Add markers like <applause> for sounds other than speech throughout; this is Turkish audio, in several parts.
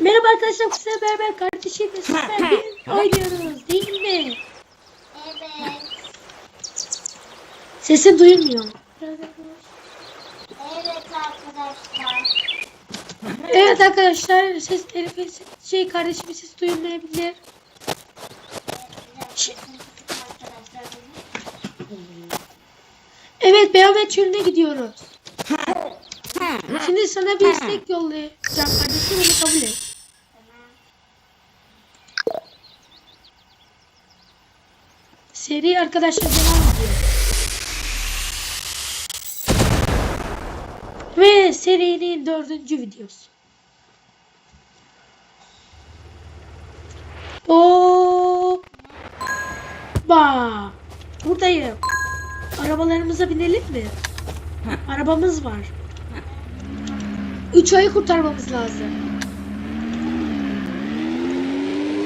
Merhaba arkadaşlar sefer beraber kardeşimle süper bir oynuyoruz değil mi? Evet. Sesim duyulmuyor. Evet arkadaşlar. Evet arkadaşlar ses Elif'in şey kardeşimin sesi duyulmayabilir. Evet Beyoğlu çölüne gidiyoruz. Şimdi sana bir istek yollayacağım kardeşim onu kabul et. Tamam. Seri arkadaşlar devam ediyor. Ve serinin dördüncü videosu. Hoppa. Buradayım. Arabalarımıza binelim mi? Arabamız var. Üç ayı kurtarmamız lazım.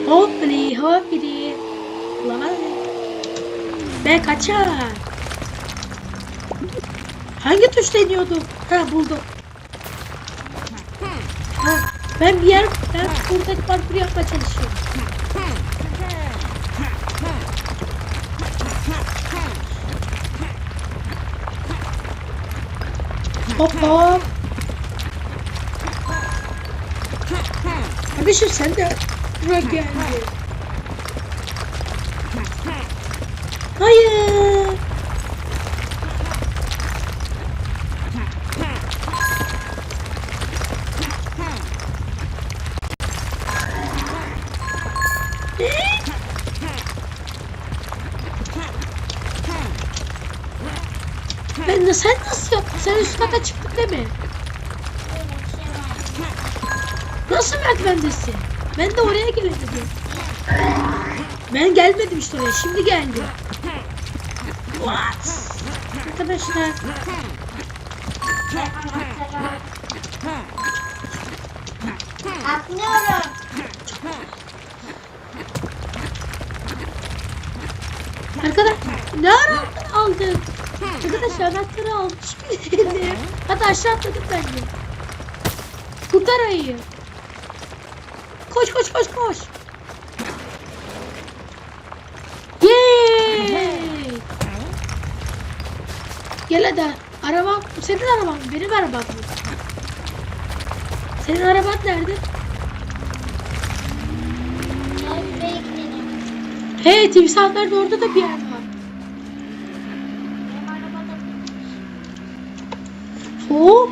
Hoppili hoppili. Bulamadım. Ben kaçar. Hangi tuşla iniyordum? Ha buldum. Ha, ben bir yer, ben burada parkur yapmaya çalışıyorum. Hop hop. Kardeşim sen de buraya geldin. Hayır. Ben de sen nasıl yaptın? Sen üst kata çıktın değil mi? Nasıl merdivendesin? Ben de oraya gelemedim. Ben gelmedim işte oraya. Şimdi geldim. What? Arkadaşlar. Atlıyorum. Arkadaş ne ara aldın? Arkadaşlar anahtarı birileri. Hadi aşağı atladım ben de. Kurtar ayıyı. Koş koş koş koş. Gel hadi. Arabam. Senin araban mı? Benim arabam mı? Senin araban nerede? Hey timsahlar da orada da bir yer var. Hop.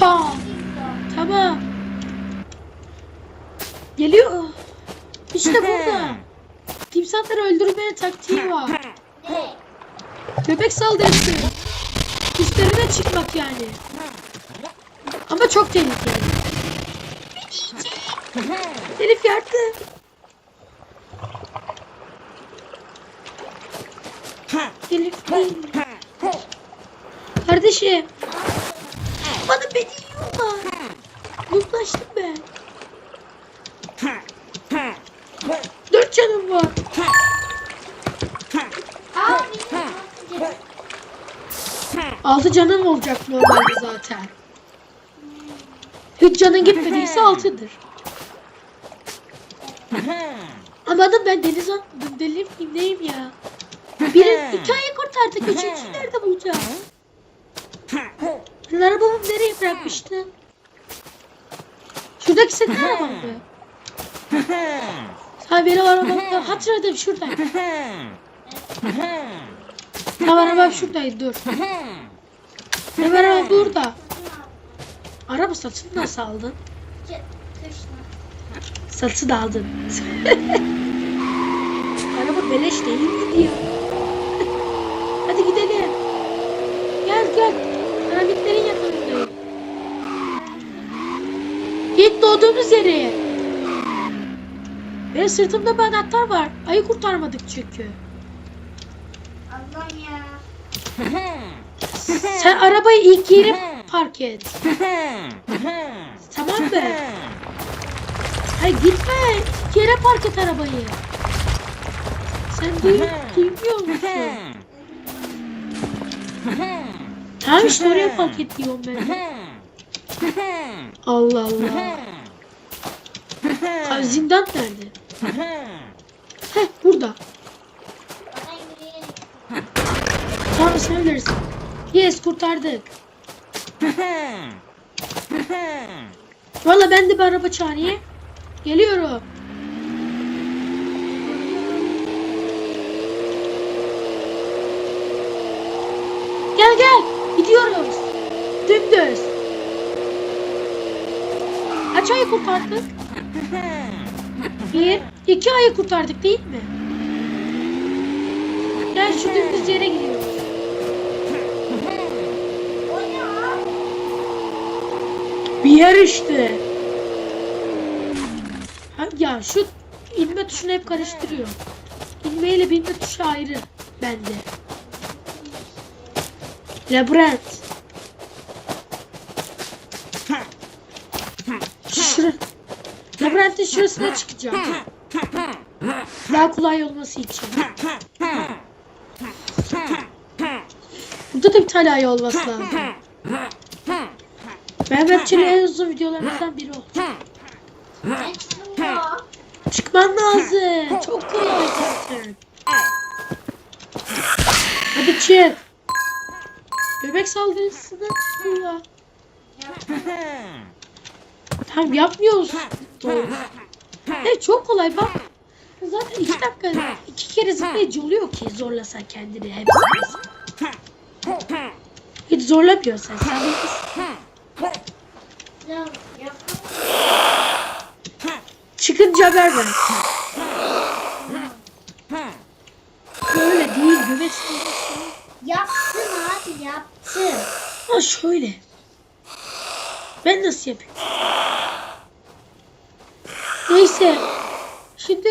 Pam. Tamam. Geliyor. İşte <laughs> burada. Timsahları öldürmeye taktiği var. Köpek saldırısı. Üstlerine çıkmak yani. Ama çok tehlikeli. Elif yardım. Elif değil. Kardeşim. Bana beni yiyorlar. Mutlaştım ben. Dört canım var. Altı canın olacak normalde zaten. Hiç canın gitmediyse altıdır. Amanın ben deniz. Deli miyim neyim ya? Biri iki ayı kurtardık. Üçüncüyü nerede bulacağım? Ben arabamı nereye bırakmıştım? Şuradaki senin araban mı? Ha benim arabam da hatırladım şuradaydı. Tamam arabam şuradaydı dur. Benim arabam burada. Araba satını nasıl aldın? Kışla. Satın aldın. Araba beleş değil miydi ya? Hadi gidelim. Gel gel. Piramitlerin yakınındayım. Git doğduğumuz yere. Benim sırtımda bir anahtar var. Ayı kurtarmadık çünkü. Allah'ım ya. <laughs> Sen arabayı ilk yere park et. <laughs> Tamam mı? Hayır gitme. İlk yere park et arabayı. Sen duy duymuyor <laughs> musun? Tamam işte oraya fark ediyorum ben. Allah Allah. Zindan nerede? Heh burada. Sen bilirsin. Yes kurtardık. Valla ben de bir araba çağırayım. Geliyorum. Gel gel. Gidiyoruz. Dümdüz. Kaç ayı kurtardık? Bir, iki ayı kurtardık değil mi? Gel şu dümdüz yere gidiyoruz. Bir yer işte. Ha, ya şu inme tuşunu hep karıştırıyor. İnme ile binme tuşu ayrı bende. Labirent. Labirentin şurasına çıkacağım. Daha kolay olması için. Burada da bir tane ay olması lazım. Mehmet Çelik'in en uzun videolarımızdan biri o. Ne çıkıyor? Çıkman lazım. Çok kolay zaten. Hadi çık. Bebek saldırısına çıkıyor. Tamam yapmıyoruz. Doğru. Evet çok kolay bak. Zaten iki dakika, iki kere zıplayıcı oluyor ki zorlasan kendini hepsini. Hiç zorlamıyorsan sen yapma. Çıkınca haber ver. Böyle değil saldırısı. Yaptım abi yaptım. Ha şöyle. Ben nasıl yapayım? Neyse. Şimdi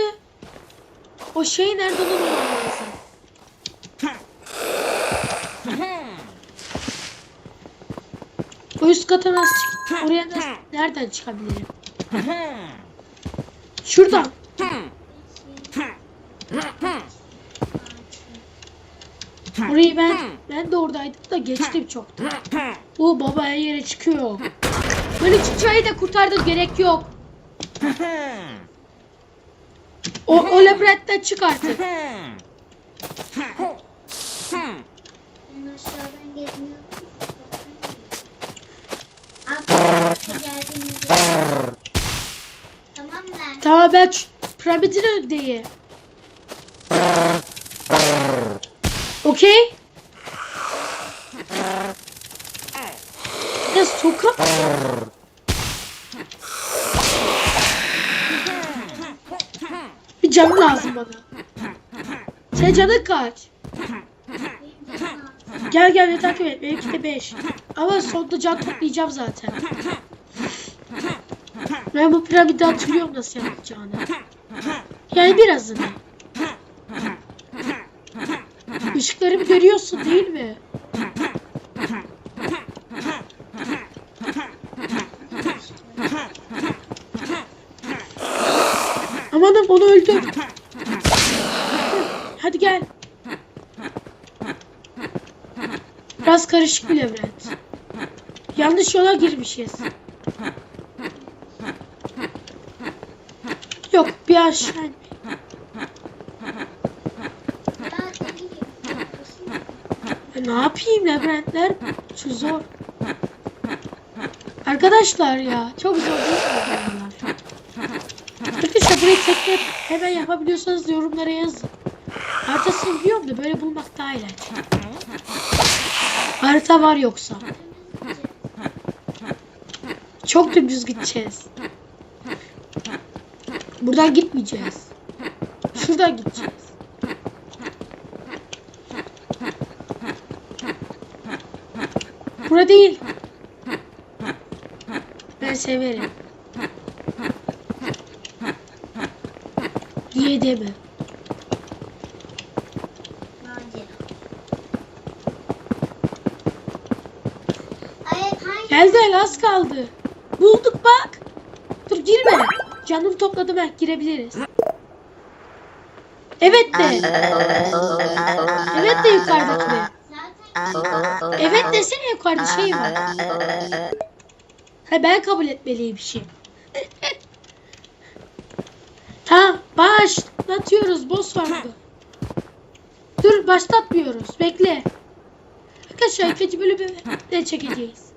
o şey nerede onu bulmam. O üst kata nasıl çık? Oraya nasıl, nereden çıkabilirim? Şuradan. Orayı ben ben de oradaydım da geçtim çoktu. O baba her yere çıkıyor. Böyle çıkacağıyı da kurtardım gerek yok. O, o labirentten çık artık. Ben. Tamam mı? Tamam ben piramidin önündeyim. Okey? Ya sokak. Canı lazım bana. Sen canın kaç? Gel gel beni takip et. Benimki de 5. Ama sonunda can toplayacağım zaten. Ben bu piramidi hatırlıyorum nasıl yapacağını. Yani birazını. Işıklarımı görüyorsun değil mi? Öldür. Hadi gel. Biraz karışık bir labirent. Yanlış yola girmişiz. Yok bir aşağı. E, ne yapayım labirentler şu zor. Arkadaşlar ya çok zor değil mi? Arkadaşlar burayı tekrar hemen yapabiliyorsanız yorumlara yazın. Haritasını biliyorum da böyle bulmak daha eğlenceli. Harita var yoksa. Çok dümdüz gideceğiz. Buradan gitmeyeceğiz. Şuradan gideceğiz. Bura değil. Ben severim. Niye deme. Geldi az kaldı. Bulduk bak. Dur girme. Canımı topladım ben girebiliriz. Evet de. Evet de yukarıdaki. Zaten Evet desene yukarıda şey var. Ha ben kabul etmeliyim bir şey. <laughs> tamam başlatıyoruz boss burada. Dur başlatmıyoruz bekle. Arkadaşlar ikinci bölümü de çekeceğiz.